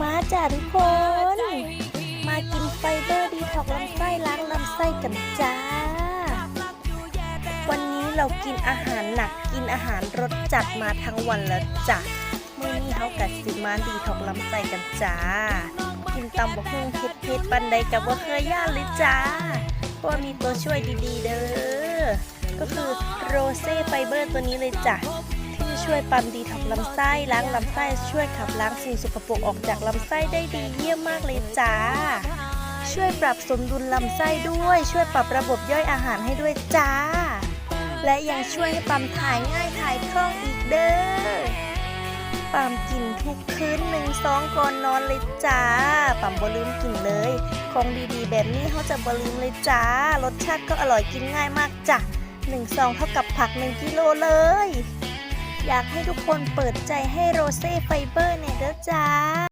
มาจ้าทุกคน มากินไฟเบอร์ดีท็อกลำไส้ล้างลำไส้กันจ้า วันนี้เรากินอาหารหนักกินอาหารรสจัดมาทั้งวันแล้วจ้ะมื่อนี้เขากัดสิมาดีท็อกลำไส้กันจ้า กินตำบะฮุ่งเผ็ดเผ็ดๆปันใดกับว่าเคยย่านเลยจ้าเพราะว่ามีตัวช่วยดีๆเด้อก็คือโรเซ่ไฟเบอร์ตัวนี้เลยจ้ะที่จะ ช่วยปั๊มดีท็อกลำไส้ล้างลำไส้ช่วยขับล้างสิ่งสกปรกออกจากลำไส้ได้ดีเยี่ยมมากเลยจ้า ช่วยปรับสมดุลลำไส้ด้วย ช่วยปรับระบบย่อยอาหารให้ด้วยจ้า และยังช่วยให้ปั๊มถ่ายง่ายถ่ายคล่องอีกเด้อปั๊มกินทุกคืนหนึ่งสองก่อนนอนเลยจ้าปั๊มบ่ลืมกินเลยของดีๆ แบบนี้เขาจะบลืมเลยจ้ารสชาติก็อร่อยกินง่ายมากจ้ะหนึ่งซองเท่ากับผักหนึ่งกิโลเลย อยากให้ทุกคนเปิดใจให้โรเซ่ไฟเบอร์เนี่ยเด้อจ้า